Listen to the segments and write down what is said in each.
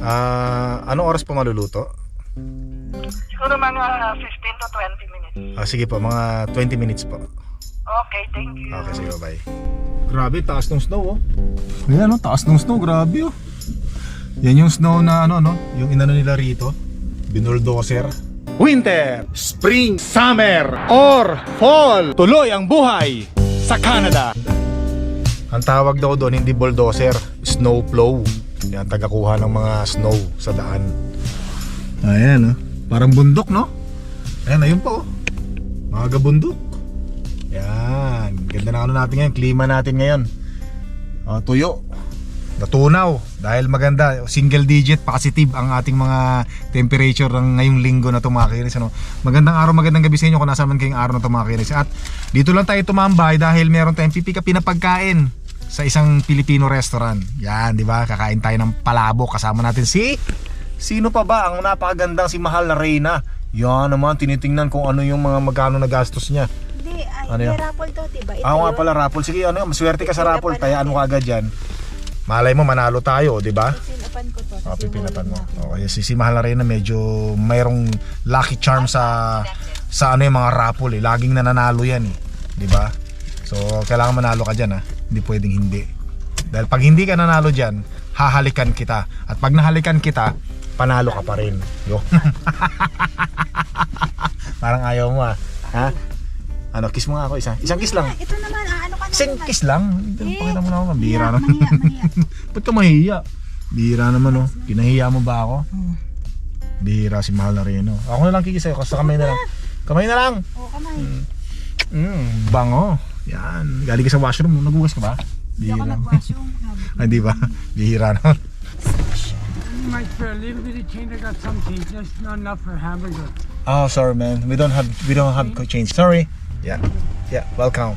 Ah, anong oras po maluluto? Siguro mga 15 to 20 minutes. Ah, sige po, mga 20 minutes po. Okay, thank you. Okay, sige, bye. Grabe, taas ng snow, oh. Ayan, no, taas ng snow, grabe, oh. Yan yung snow na, ano, no, yung inano nila rito. Binuldoser. Winter, Spring, Summer, or Fall. Tuloy ang buhay sa Canada. Ang tawag daw doon, hindi bulldozer, snow plow. Yan, tagakuha ng mga snow sa daan. Ayan, oh. Parang bundok, no? Ayan, ayun po, oh. Mga gabundok. Yan. Ganda na ano natin ngayon. Klima natin ngayon. Ah, tuyo. Natunaw. Dahil maganda. Single digit positive ang ating mga temperature ng ngayong linggo na tumakiris. Ano? Magandang araw, magandang gabi sa inyo kung nasa man kayong araw na tumakiris. At dito lang tayo tumambay dahil meron tayong pipick up na pagkain sa isang Filipino restaurant. Yan, di ba? Kakain tayo ng palabok. Kasama natin si... Sino pa ba? Ang napakagandang si Mahal na Reyna. Yan naman, tinitingnan kung ano yung mga magkano na gastos niya. Hindi, ay, Ano yun? raffle to, diba? Ito Ah, nga yun. pala raffle. Sige, ano, maswerte ka sa ano ka natin. agad yan. Malay mo, manalo tayo, di ba? Pipinapan ko to. Oh, kasi pipinapan mo. Okay, si, si Mahal na rin na medyo mayroong lucky charm sa sa ano yung mga raffle eh. Laging nananalo yan eh. Di ba? So, kailangan manalo ka dyan ha. Hindi pwedeng hindi. Dahil pag hindi ka nanalo dyan, hahalikan kita. At pag nahalikan kita, panalo ka pa rin. Yo. Parang ayaw mo ah. Ha? Ano, kiss mo nga ako isa. Isang kiss lang. Ah, Ito naman, ah, ano ka na Isang naman? kiss lang. Eh, Pakita mo na ako. Bira naman. mahiya, mahiya. Ba't ka mahiya? Bira naman oh. Pinahiya mo ba ako? Hmm. Bira si Mahal na rin oh. Ako na lang kikis sa'yo. Kasi kamay na lang. Kamay na lang. Oo, kamay. Mm, bango. Yan. Galing ka sa washroom. Nagugas ka ba? Hindi ako nag-washroom. Ay, di ba? Bihira naman. Mike, for a little bit of change, I got some change. Just not enough for hamburger. Oh, sorry man. We don't have we don't have change. Sorry. Yeah. Yeah, welcome.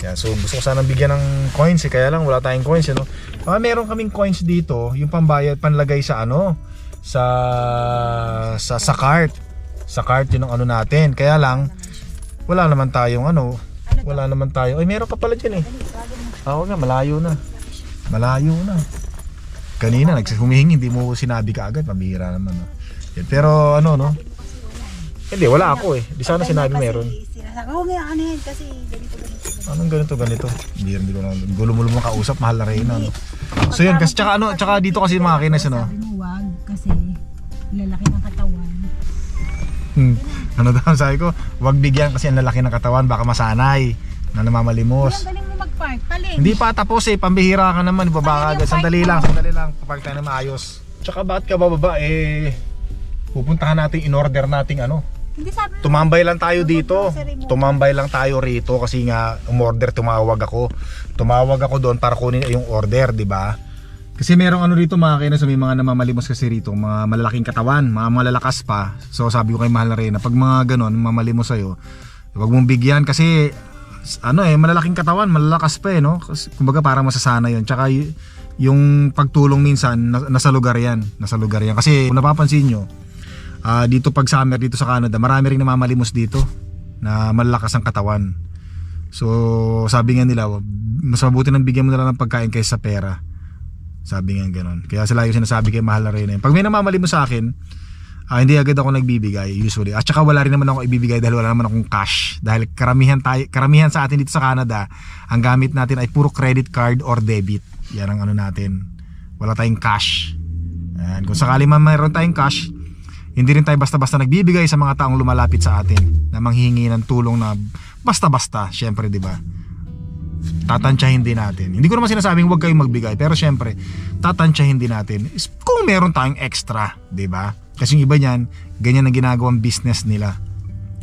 Yeah, so gusto ko sanang bigyan ng coins eh, kaya lang wala tayong coins, ano. Ah, meron kaming coins dito, yung pambayad, panlagay sa ano, sa sa sa cart. Sa cart yun ang ano natin. Kaya lang wala naman tayong ano, wala naman tayo. Ay, meron ka pala diyan eh. Ah, na, malayo na. Malayo na. Kanina naghumihingi, hindi mo sinabi ka agad, pambihira naman. No? Yan, Pero ano no? Hindi, wala ako eh. Di sana sinabi meron. Sinasabi, oh, may ano yan kasi ganito, ganito. Anong ganito ganito? Hindi hindi ko na gulo-mulo mo kausap, mahal na rin ano. So yun, kasi tsaka ano, tsaka dito kasi mga kinas ano. Ano daw sabi ko, wag bigyan kasi ang lalaki ng katawan, baka masanay na namamalimos. Ang galing mo mag-park, paling. Hindi pa tapos eh, pambihira ka naman, ibaba ka agad. Sandali lang, sandali lang, papark tayo na maayos. Tsaka bakit ka bababa eh, pupuntahan natin in order nating ano, Hindi sabi. Tumambay lang tayo dito. Tumambay lang tayo rito kasi nga umorder tumawag ako. Tumawag ako doon para kunin yung order, 'di ba? Kasi merong ano rito mga kainan sa may mga namamalimos kasi rito, mga malalaking katawan, mga malalakas pa. So sabi ko kay Mahal na rin pag mga ganon, mamalimos sa'yo, huwag mong bigyan kasi ano eh, malalaking katawan, malalakas pa eh, no? Kasi, kumbaga parang masasana yon Tsaka yung pagtulong minsan, na- nasa lugar yan. Nasa lugar yan. Kasi kung napapansin nyo, Ah, dito pag summer dito sa Canada, marami ring namamalimos dito na malalakas ang katawan. So, sabi nga nila, mas mabuti nang bigyan mo na lang ng pagkain kaysa sa pera. Sabi nga ganun. Kaya sila yung sinasabi kay Mahal na rin. Pag may namamalimos sa akin, ah, hindi agad ako nagbibigay usually. At saka wala rin naman ako ibibigay dahil wala naman akong cash. Dahil karamihan, tayo, karamihan sa atin dito sa Canada, ang gamit natin ay puro credit card or debit. Yan ang ano natin. Wala tayong cash. Ayan. Kung sakali man mayroon tayong cash, hindi rin tayo basta-basta nagbibigay sa mga taong lumalapit sa atin na manghihingi ng tulong na basta-basta, syempre, 'di ba? Tatansyahin din natin. Hindi ko naman sinasabing huwag kayong magbigay, pero syempre, tatansyahin din natin is kung meron tayong extra, 'di ba? Kasi yung iba niyan, ganyan ang ginagawang business nila.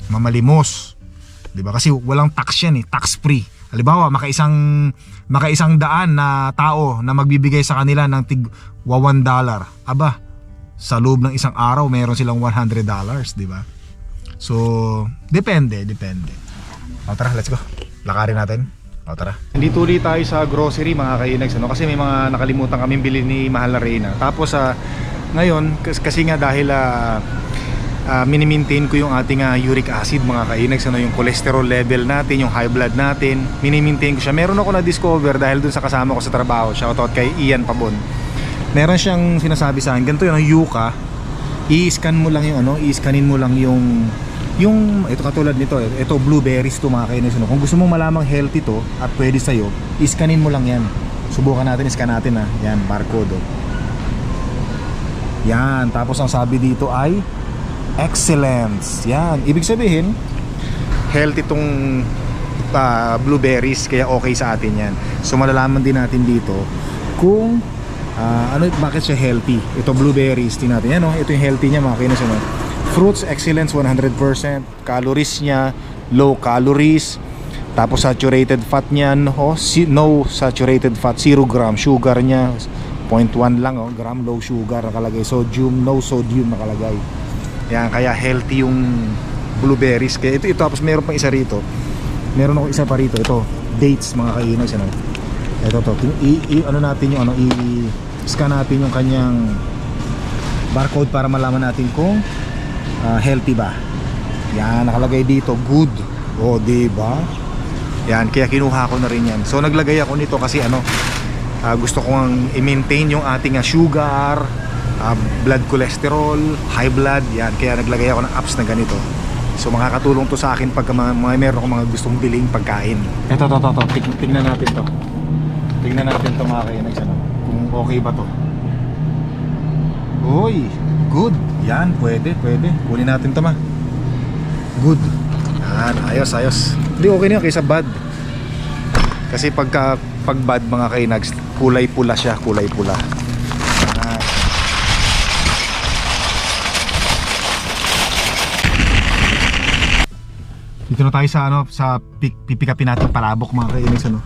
Mamalimos. 'Di ba? Kasi walang tax 'yan eh, tax free. Halimbawa, makaisang makaisang daan na tao na magbibigay sa kanila ng tig 1 dollar. Aba, sa loob ng isang araw meron silang 100 dollars, di ba? So, depende, depende. O tara, let's go. Lakarin natin. O tara. Dito ulit tayo sa grocery mga kainags, ano? Kasi may mga nakalimutan kaming bili ni Mahal na Reyna. Tapos, sa ngayon, kas- kasi nga dahil ah, ah, minimaintain ko yung ating ah, uric acid mga kainags, ano? Yung cholesterol level natin, yung high blood natin. Minimaintain ko siya. Meron ako na-discover dahil dun sa kasama ko sa trabaho. Shoutout kay Ian Pabon Meron siyang sinasabi sa akin, ganito yun, yuka. I-scan mo lang yung ano, i-scanin mo lang yung yung ito katulad nito, ito blueberries to mga kainis. Ano. Kung gusto mo malamang healthy to at pwede sa'yo, i-scanin mo lang yan. Subukan natin, scan natin ha. Yan, barcode oh. Yan, tapos ang sabi dito ay excellence. Yan, ibig sabihin healthy tong ah, blueberries kaya okay sa atin yan. So malalaman din natin dito kung ah, ano bakit siya healthy. Ito blueberries, tingnan natin yan oh. Ito yung healthy niya mga kinis ano. Fruits excellence 100%, calories niya low calories. Tapos saturated fat niyan, oh, no saturated fat, 0 gram. Sugar niya 0.1 lang oh, gram low sugar nakalagay. Sodium, no sodium nakalagay. Yan, kaya healthy yung blueberries. Kaya ito, ito tapos meron pang isa rito. Meron ako isa pa rito. Ito, dates mga kainos. Ano? Ito to. I, i, ano natin yung ano, i-scan natin yung kanyang barcode para malaman natin kung ah, healthy ba. Yan, nakalagay dito, good. O, di ba? Yan, kaya kinuha ko na rin yan. So, naglagay ako nito kasi ano, ah, gusto kong i-maintain yung ating ah, sugar, ah, blood cholesterol, high blood, yan. Kaya naglagay ako ng apps na ganito. So makakatulong to sa akin pagka mga, meron akong mga gustong biling pagkain. Ito, to, to, to. Tingnan natin to. Tingnan natin to mga kainags, ano. Kung okay ba to. Uy, good. Yan, pwede, pwede. Kunin natin to ma. Good. Yan, ayos, ayos. Hindi okay na yun kaysa bad. Kasi pagka pag bad mga kainags, kulay pula siya, kulay pula. Yan. Dito na tayo sa ano, sa pipikapin natin palabok mga kainags ano.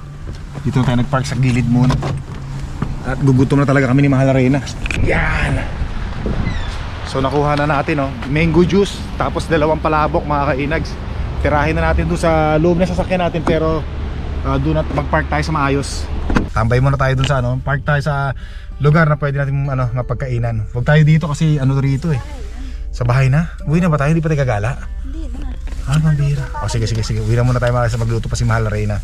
Dito na tayo nagpark sa gilid muna. At gugutom na talaga kami ni Mahal Arena. Yan. So nakuha na natin oh, mango juice tapos dalawang palabok mga kainags. Tirahin na natin doon sa loob na sasakyan natin pero uh, doon at mag-park tayo sa maayos. Tambay muna tayo doon sa ano, park tayo sa lugar na pwede natin ano, mapagkainan. Huwag tayo dito kasi ano rito eh. Sa bahay na? Uwi na ba tayo? Hindi pa tayo gagala? Hindi na. Ah, mambira. O sige, sige, sige. Uwi na muna tayo mga sa magluto pa si Mahal Reyna.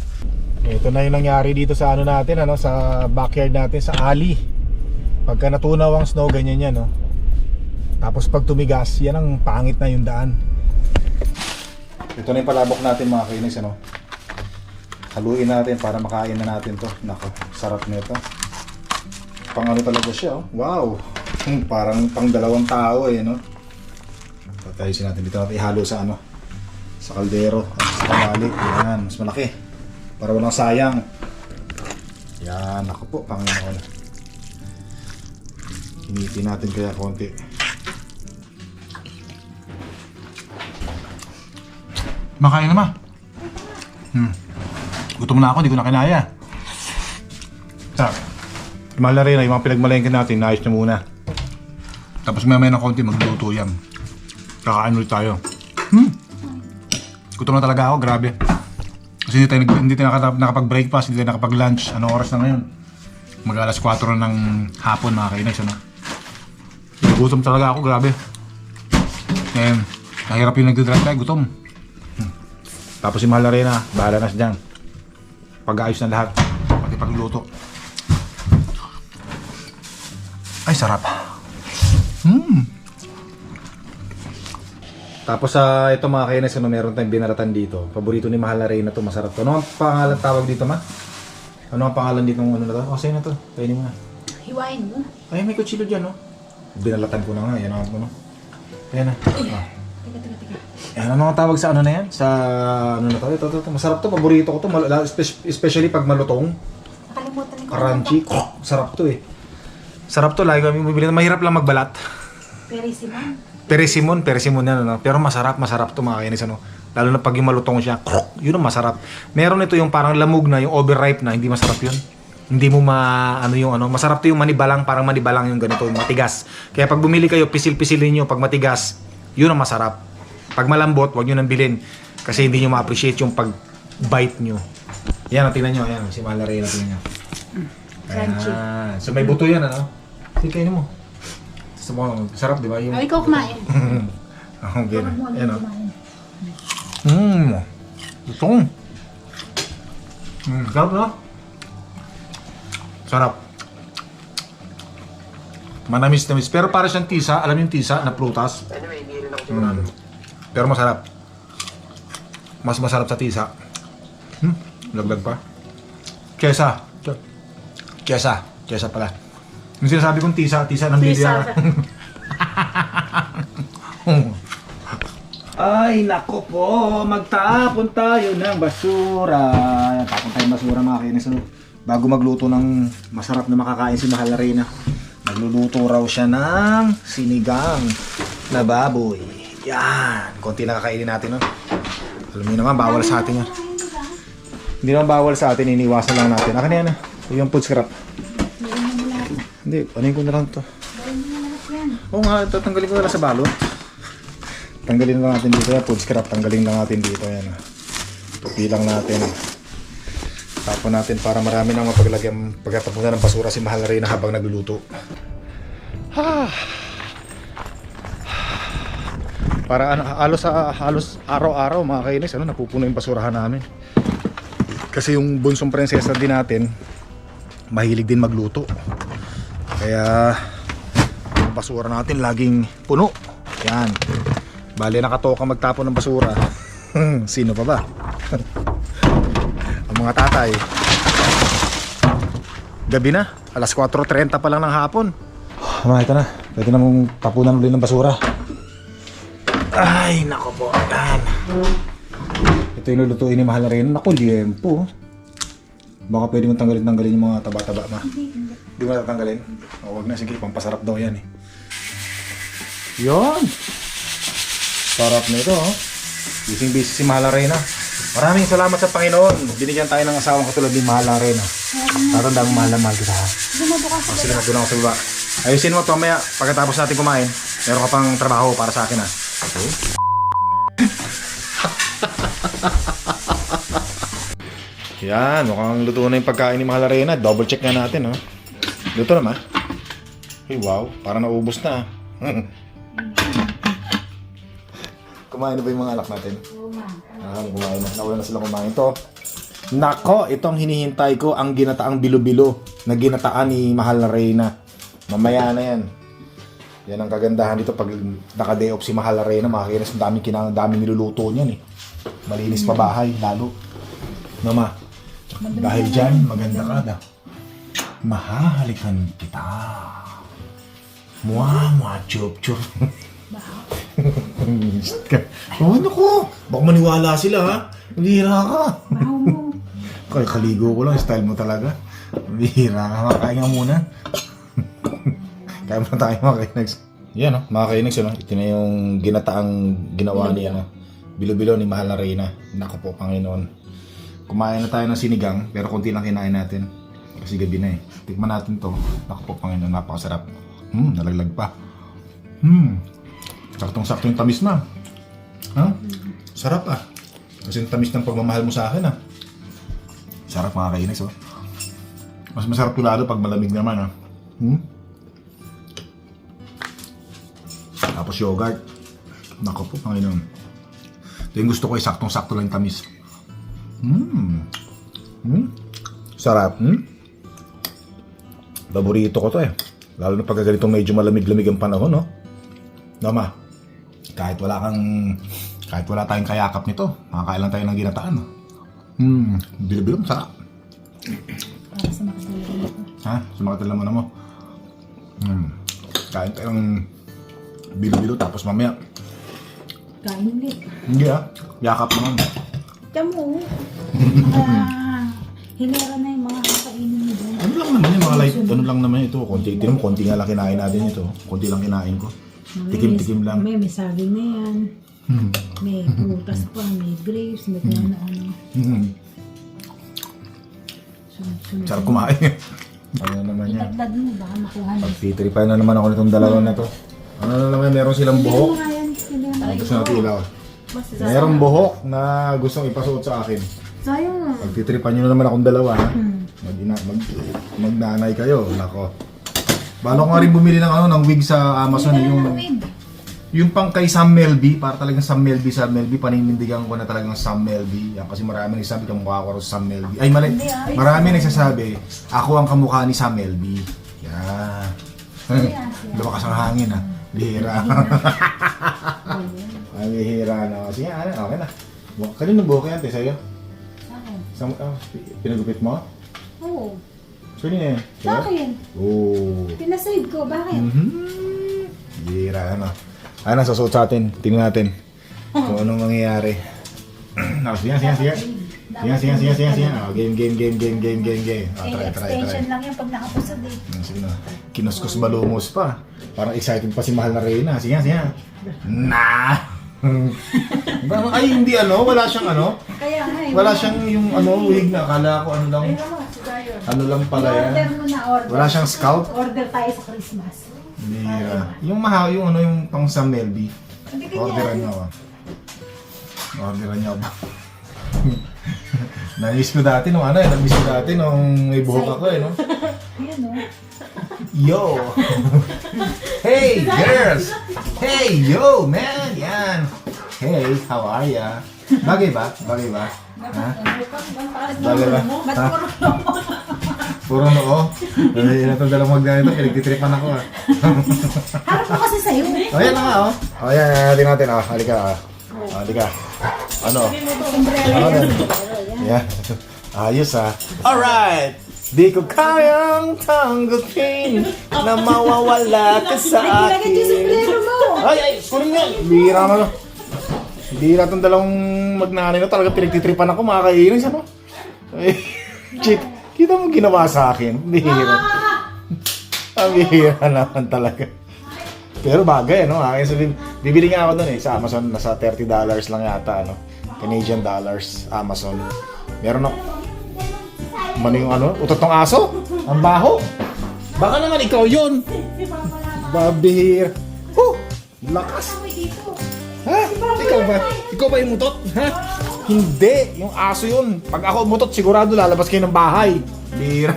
Ito na yung nangyari dito sa ano natin, ano, sa backyard natin, sa alley. Pagka natunaw ang snow, ganyan yan, no. Tapos pag tumigas, yan ang pangit na yung daan. Ito na yung palabok natin mga kainis, ano. Haluin natin para makain na natin to. Nako, sarap nito. Pang ano talaga siya, oh. Wow! Hmm, Parang pang dalawang tao eh, no. Tatayosin natin dito natin ihalo sa ano sa kaldero sa kawali. Yan, mas malaki. Para walang sayang. Yan, ako po, Panginoon. Hiniti natin kaya konti. Makain na ma. Hmm. Gutom na ako, hindi ko na kinaya. Sarap. Mahal na rin, yung mga pinagmalengke natin, naayos na muna. Tapos mamaya ng konti magluto yan. Kakain ulit tayo. Hmm. Gutom na talaga ako, grabe. Kasi hindi tayo, hindi tayo nakapag-breakfast, hindi tayo nakapag-lunch. Anong oras na ngayon? Mag alas 4 na ng hapon mga kainags, ano? Gutom talaga ako, grabe. Eh, nahirap yung nagdadrive tayo, gutom. Tapos si Mahal na bahala na siya dyan. Pag-ayos na lahat, pati pagluto. Ay, sarap. Hmm. Tapos sa ito mga kainis, ano, meron tayong binaratan dito. Paborito ni Mahal na Reyna to, masarap to. Ano ang pangalan tawag dito, ma? Ano ang pangalan dito ng ano na to? O, sa'yo na to. Kainin mo na. Hiwain mo. Ay, may kutsilyo dyan, no? Binalatan ko na nga, yan ang ano. Ayan na. Ah. Ano ang tawag sa ano na yan? Sa ano na to? Ito, ito, ito. Masarap to, paborito ko to. Mal- espe- especially pag malutong. Nakalimutan ko. Crunchy. Sarap to eh. Sarap to, lagi kami bumibili. Mahirap lang magbalat. Perisiman. Peresimon, peresimon yan, ano? Pero masarap, masarap to mga kainis, ano? Lalo na pag yung malutong siya, krok, yun ang masarap. Meron ito yung parang lamog na, yung overripe na, hindi masarap yun. Hindi mo ma, ano yung ano, masarap to yung manibalang, parang manibalang yung ganito, yung matigas. Kaya pag bumili kayo, pisil-pisilin nyo, pag matigas, yun ang masarap. Pag malambot, wag nyo nang bilhin. Kasi hindi nyo ma-appreciate yung pag-bite nyo. Yan, tingnan nyo, yan, si Mahal na rin, tingnan nyo. Crunchy. Ayan. So may buto yan, ano? Sige, kainin mo. Gusto mo, sarap, di ba? Yung... Oh, ikaw kumain. Mo Ayan na o. Mmm. Ito. Mmm. Sarap na. Sarap. Manamis-namis. Pero para siyang tisa, alam yung tisa na prutas. Mm. Pero masarap. Mas masarap sa tisa. Hmm, laglag pa. Kesa. Kesa. Kesa pala. Yung sinasabi kong tisa, tisa ng Tisa. bilyar. Ay, nako po, magtapon tayo ng basura. Tapon tayo ng basura mga kinis. Ano? Bago magluto ng masarap na makakain si Mahal na Reyna. Nagluluto raw siya ng sinigang na baboy. Yan, konti na kakainin natin. No? Alam niyo naman, bawal sa atin yan. Hindi naman bawal sa atin, iniwasan lang natin. Akin na yan, ah. yung food scrap. Hindi, ano ko na lang to. Oo nga, tatanggalin ko na lang sa balot. Tanggalin lang natin dito yan, food scrap. Tanggalin lang natin dito yan. ah. Tupi natin. Tapon natin para marami nang mapaglagyan pagkatapos na ng basura si Mahal rin habang nagluluto. Ah. Para ano, halos, ah, halos araw-araw mga kainis, ano, napupuno yung basurahan namin. Kasi yung bunsong prinsesa din natin, mahilig din magluto. Kaya yung basura natin laging puno. Yan. Bale nakatoka magtapon ng basura. Sino pa ba? Ang mga tatay. Gabi na. Alas 4.30 pa lang ng hapon. Tama, ito na. Pwede na mong tapunan ulit ng basura. Ay, nako po. Yan. Ito yung lulutuin ni Mahal na rin. Naku, liempo. Baka pwede mong tanggalin-tanggalin yung mga taba-taba ma. Hindi mo tatanggalin? O, wag na. Sige, pampasarap daw yan eh. Yon. Sarap na ito, oh. Busy busy si Mahal Arena. Maraming salamat sa Panginoon. Binigyan tayo ng asawang katulad ni Mahal Arena. Tatanda mo mahal na mahal kita ha. Oh, sige na, doon ako sa baba. Ayusin mo ito mamaya pagkatapos natin kumain. Meron ka pang trabaho para sa akin ha. Yan, mukhang luto na yung pagkain ni Mahal Arena. Double check nga natin, ha. Luto na, ma. Hey, wow. Parang naubos na. ah. kumain na ba yung mga anak natin? Ah, kumain na. Nawala na sila kumain. Ito, nako, itong hinihintay ko ang ginataang bilo-bilo na ginataan ni Mahal na Reyna. Mamaya na yan. Yan ang kagandahan dito pag naka-day off si Mahal na Reyna, makakinas ang daming kinang, daming niluluto niyan eh. Malinis pa bahay, lalo. Mama, dahil dyan, maganda ka na. Mahahalikan kita. Mwa, mwa, chup, chup. ka. Oh, ano ko? Baka maniwala sila ha. Bihira ka. Kaya kaligo ko lang, style mo talaga. Bihira ka, makain nga muna. Kaya mo tayo mga kainags. Yan o, mga kainags, ano? ito na yung ginataang ginawa ni ano, bilo-bilo ni Mahal na Reyna. Naku po, Panginoon. Kumain na tayo ng sinigang, pero konti lang kinain natin. Kasi gabi na eh. Tikman natin to. Naku po, Panginoon, napakasarap. Hmm, nalaglag pa. Hmm, saktong-sakto yung tamis na. Ha? Sarap ah. Kasi yung tamis ng pagmamahal mo sa akin ah. Sarap mga kainis oh. Mas masarap tulado pag malamig naman ah. Hmm? Tapos yogurt. Nako po, Panginoon. Ito yung gusto ko ay saktong-sakto lang tamis. Hmm. Hmm? Sarap. Hmm? Paborito ko to eh. Lalo na pag ganitong medyo malamig-lamig ang panahon, no? Nama, kahit wala kang, kahit wala tayong kayakap nito, makakailan tayo ng ginataan. no? Hmm, bilo-bilo, sarap. Ito. Ha? Sumakatala mo na mo. Hmm. Kain tayong bilo-bilo tapos mamaya. Kain ulit. Hindi ah. Yakap naman. Tiyan mo. Ah, hinera na yung mga kakainin mo doon. Ano lang naman yung mga light, ano lang naman ito. Konti, tinan mo, konti nga lang kinain natin ito. Konti lang kinain ko. Tikim-tikim lang. May, may saging na yan. Hmm. May prutas pa, may grapes, may kung ano-ano. Hmm. Sunod-sunod. Sarap kumain. ano naman yan. Itagdad mo, baka makuha na. Titripan na naman ako nitong dalawa na to. Ano na naman, meron silang buhok. yan. Ano gusto natin ilaw? Merong buhok na gustong ipasuot sa akin. Sayang nga. Pagtitripan nyo na naman akong dalawa, ha? Hmm. Mag, mag, magnanay kayo, nako. Balo ko nga rin bumili ng ano, ng wig sa Amazon, eh, yung, yung pang kay Sam Melby, para talagang Sam Melby, Sam Melby, paninindigan ko na talagang Sam Melby. Yan, kasi marami nagsasabi kamukha ko rin sa Sam Melby. Ay, mali. Hindi, ah. Marami nagsasabi, ako ang kamukha ni Sam Melby. Yan. Lumakas ang hangin ha. Bihira. Ang bihira na. Sige, ano, okay na. Bu- Kanino buhok yan, te, sa'yo? Akin. Sa, ah, pinagupit mo? Oo. Sino yan? Sa akin. Oo. Pinasave ko. Bakit? Mhm. Bihira, ano. Ano, susuot sa atin. Tingnan natin. Kung anong mangyayari. oh, sige, sige, sige. Sige, sige, sige, sige, sige. Oh, game, game, game, game, game, game, game. Oh, try, try, try. extension lang yan pag nakapusad eh. Hmm, Sige na. Kinuskus balumos pa. Parang excited pa si Mahal na Reyna. Sige, sige. Na! Ay, hindi ano. Wala siyang ano. Kaya nga eh. Wala siyang yung ano, wig na. Akala ko ano lang. Ano lang pala yan. Order mo na order. Wala siyang scalp? Order tayo sa Christmas. Bira. Yung maha, yung ano, yung pang Sam Melby. Hindi ka Orderan niyo ako. Orderan niyo ako. Na-miss ko dati nung ano eh. Na-miss ko dati nung may buhok ako eh, no? Yan o. Yo! hey, girls! Hey, yo, man! Yan! Hey, how are ya? Bagay ba? Bagay ba? Ha? Bagay ba? Ba't Ha? puro Puro noo? Ay, natong dalawang magdala ito. Pinagtitripan ako ah. Harap mo kasi sa'yo. O, yan na nga oh. O, yan, yan natin natin oh. Halika ah. O, halika. Ano? Ano? Yan. Ayos ah. Alright! Di ko kayang tanggapin na mawawala ka sa akin. sombrero mo. Ay, ay, kunin nga. Bira mo. Bira itong dalawang magnanay na talaga pinagtitripan ako mga kainis, ano? Ay, shit. Kita mo ginawa sa akin. Bihira. Ang bihira naman talaga. Pero bagay, no? Akin sabi, bibili nga ako doon eh. Sa Amazon, nasa $30 lang yata, ano? Canadian dollars, Amazon. Meron ako. Ano yung ano? Utot ng aso? Ang baho? Baka naman ikaw yun. Babir. Oh, lakas. Ha? Ikaw ba? Ikaw ba yung mutot? Ha? Hindi. Yung aso yun. Pag ako mutot, sigurado lalabas kayo ng bahay. Bira.